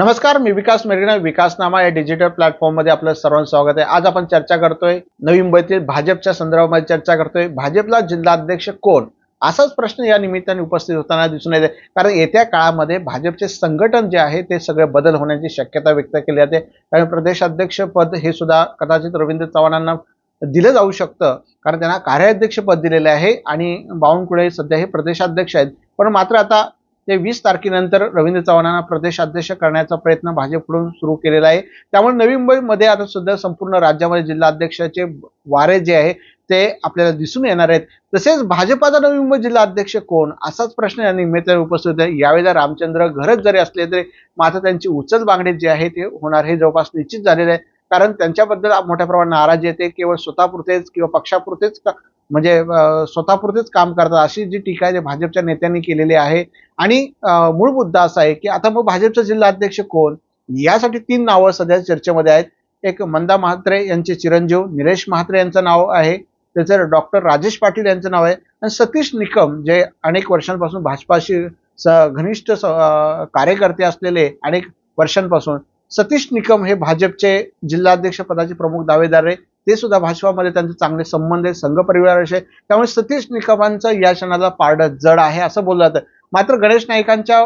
नमस्कार मी विकास मेरगणे विकासनामा या डिजिटल प्लॅटफॉर्ममध्ये आपलं सर्वांचं स्वागत आहे. आज आपण चर्चा करतोय नवी मुंबईतील भाजपच्या संदर्भामध्ये चर्चा करतोय. भाजपला जिल्हाध्यक्ष कोण? असाच प्रश्न या निमित्ताने उपस्थित होताना दिसून येते. कारण येत्या काळामध्ये भाजपचे संघटन जे आहे ते सगळे बदल होण्याची शक्यता व्यक्त केली जाते. कारण प्रदेशाध्यक्ष पद हे सुद्धा कदाचित रवींद्र चव्हाणांना दिलं जाऊ शकतं. कारण त्यांना कार्याध्यक्ष पद दिलेले आहे आणि बावनकुळे सध्या हे प्रदेशाध्यक्ष आहेत. पण मात्र आता ते वीस तारखेनंतर रवींद्र चव्हाणांना प्रदेशाध्यक्ष करण्याचा प्रयत्न भाजपकडून सुरू केलेला आहे. त्यामुळे नवी मुंबईमध्ये आता सुद्धा संपूर्ण राज्यामध्ये जिल्हाध्यक्षाचे वारे जे आहे ते आपल्याला दिसून येणार आहेत. तसेच भाजपाचा नवी मुंबई जिल्हा अध्यक्ष कोण? असाच प्रश्न या निमित्ताने उपस्थित आहे यावेळेला रामचंद्र घरच जरी असले तरी मात्र त्यांची उचल बांगडी जी आहे ते होणार हे जवळपास निश्चित झालेले आहे. कारण त्यांच्याबद्दल मोठ्या प्रमाणात नाराजी येते. केवळ स्वतःपुरतेच किंवा पक्षापुरतेच म्हणजे स्वतःपुरतेच काम करतात. अशी जी टीका आहे भाजपच्या नेत्यांनी केलेली आहे. आणि मूळ मुद्दा असा आहे की आता मग भाजपचा जिल्हा अध्यक्ष कोण? यासाठी तीन नावं सध्या चर्चेमध्ये आहेत. एक मंदा म्हात्रे यांचे चिरंजीव निलेश म्हात्रे यांचं नाव आहे. त्याचं डॉक्टर राजेश पाटील यांचं नाव आहे. आणि सतीश निकम जे अनेक वर्षांपासून भाजपाशी स- घनिष्ठ स- कार्यकर्ते असलेले अनेक वर्षांपासून सतीश निकम हे भाजपचे जिल्हाध्यक्ष पदाचे प्रमुख दावेदार आहे ते सुद्धा भाजपामध्ये त्यांचे चांगले संबंध आहे संघ परिवाराशी त्यामुळे सतीश निकमांचं या क्षणाला पारडं जड आहे असं बोललं जातं. मात्र गणेश नाईकांच्या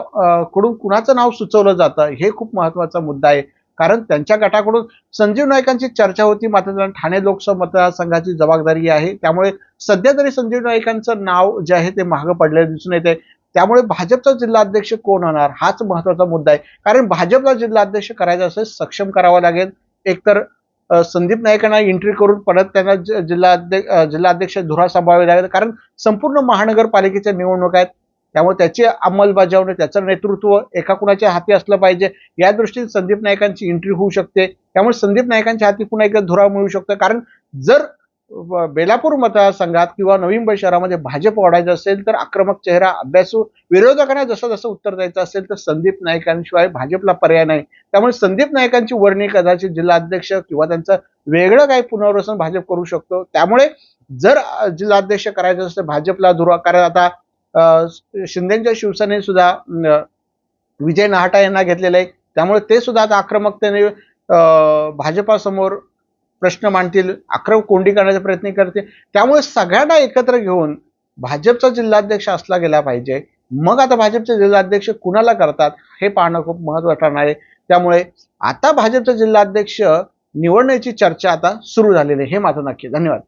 कडून कुणाचं नाव सुचवलं जातं हे खूप महत्त्वाचा मुद्दा आहे. कारण त्यांच्या गटाकडून संजीव नाईकांची चर्चा होती मात्र त्यांना ठाणे लोकसभा मतदारसंघाची जबाबदारी आहे. त्यामुळे सध्या तरी संजीव नाईकांचं नाव जे आहे ते महाग पडलेलं दिसून येते त्यामुळे भाजपचा जिल्हाध्यक्ष कोण होणार? हाच महत्त्वाचा मुद्दा आहे. कारण भाजपला जिल्हाध्यक्ष करायचं असेल सक्षम करावा लागेल. एकतर संदीप नाईकांना एंट्री करून परत त्यांना जि- जिल्हाध्यक्ष जिल्हाध्यक्ष धुरा सांभाळावे लागेल. कारण संपूर्ण महानगरपालिकेच्या निवडणूक आहेत. त्यामुळे त्याची अंमलबजावणी त्याचं नेतृत्व एका कुणाच्या हाती असलं पाहिजे. या दृष्टीने संदीप नाईकांची एंट्री होऊ शकते. त्यामुळे संदीप नाईकांच्या हाती पुन्हा एकदा धुरा मिळू शकतो. कारण जर बेलापूर मतदारसंघात किंवा नवी मुंबई शहरामध्ये भाजप वाढायचं असेल तर आक्रमक चेहरा अभ्यासू विरोधकांना जसं जसं उत्तर द्यायचं असेल तर संदीप नाईकांशिवाय भाजपला पर्याय नाही. त्यामुळे संदीप नाईकांची वर्णी कदाचित जिल्हाध्यक्ष किंवा त्यांचं वेगळं काही पुनर्वसन भाजप करू शकतो. त्यामुळे जर जिल्हाध्यक्ष करायचं असेल भाजपला दुरा कारण आता शिंदेच्या शिवसेनेने सुद्धा विजय नाहटा यांना घेतलेलं आहे. त्यामुळे ते सुद्धा आता आक्रमकतेने भाजपासमोर प्रश्न मांडतील अक्रम कोंडी करण्याचा प्रयत्न करतील. त्यामुळे सगळ्यांना एकत्र घेऊन भाजपचा जिल्हाध्यक्ष असला गेला पाहिजे. मग आता भाजपचे जिल्हाध्यक्ष कुणाला करतात हे पाहणं खूप महत्वाचं ठरणार आहे. त्यामुळे आता भाजपचा जिल्हाध्यक्ष निवडण्याची चर्चा आता सुरू झालेली आहे. हे माझं नक्की. धन्यवाद.